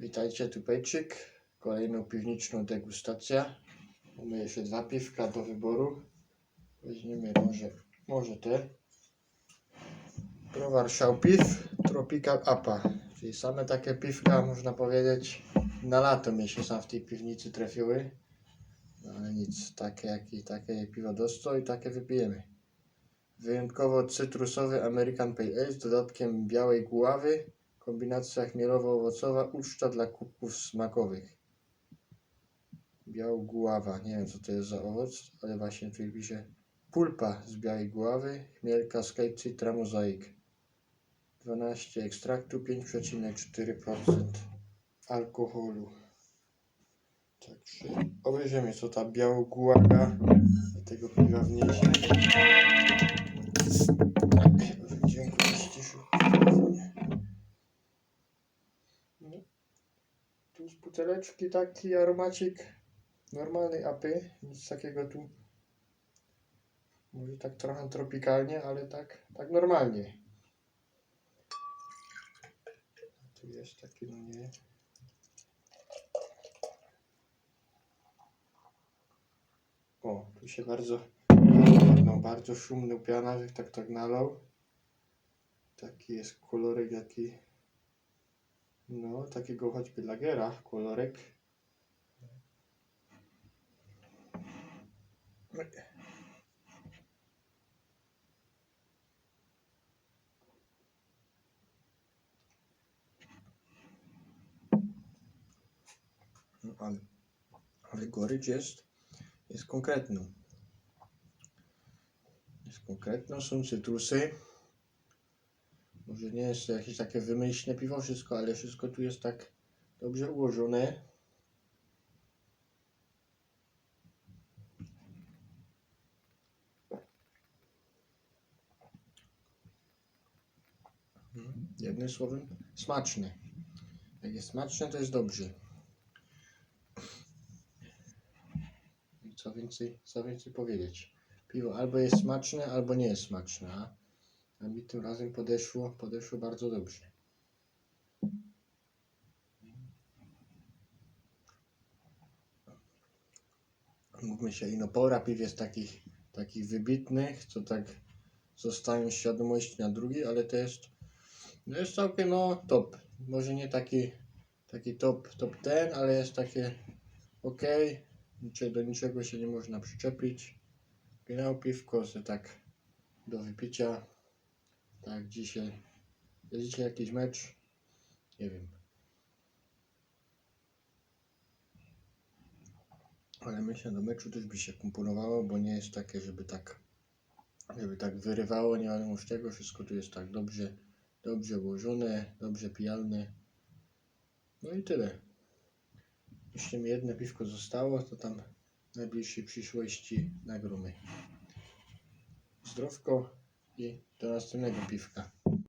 Witajcie, tu Pejczyk. Kolejną piwniczną degustację. Mamy jeszcze dwa piwka do wyboru. Weźmiemy może, może te. Browar Szałpiw, Tropical Apa. Czyli same takie piwka, można powiedzieć, na lato mi się sam w tej piwnicy trafiły. No ale nic, takie jak i takie piwo dosto i takie wypijemy. Wyjątkowo cytrusowy American Pale Ale z dodatkiem białej guławy, kombinacja chmielowo-owocowa, uczta dla kubków smakowych. Białoguława, nie wiem co to jest za owoc, ale właśnie tu pisze pulpa z białej guławy, chmielka z Citra mozaik. 12 ekstraktu, 5,4% alkoholu. Także obejrzymy co ta białoguława do tego piwa wniesie. Z buteleczki taki aromacik normalnej apy, nic takiego tu może tak trochę tropikalnie, ale tak, tak normalnie. Tu jest taki, no nie. O, tu się bardzo, no, bardzo szumny pianarzyk tak tak nalał. Taki jest kolorek jaki, no takiego choćby lagera, kolorek. No, ale, ale gorycz jest, jest konkretną. Jest konkretną, są cytrusy. Może nie jest to jakieś takie wymyślne piwo wszystko, ale wszystko tu jest tak dobrze ułożone. Mhm. Jednym słowem, smaczne. Jak jest smaczne, to jest dobrze. I co więcej, co więcej powiedzieć. Piwo albo jest smaczne, albo nie jest smaczne. A, a mi tym razem podeszło, podeszło bardzo dobrze. Mówmy się, inopora piw jest takich, takich wybitnych, co tak zostają świadomości na drugi, ale to jest, jest całkiem no top. Może nie taki, taki top, top ten, ale jest takie ok. Do niczego się nie można przyczepić. Genau piwko, tak do wypicia. Tak, dzisiaj. Jest dzisiaj jakiś mecz? Nie wiem. Ale myślę, do meczu też by się komponowało, bo nie jest takie, żeby tak żeby tak wyrywało, nie wiadomo z czego. Wszystko tu jest tak dobrze, dobrze ułożone, dobrze pijalne. No i tyle. Jeszcze mi jedno piwko zostało, to tam w najbliższej przyszłości nagromy. Zdrowko i do następnego piwka.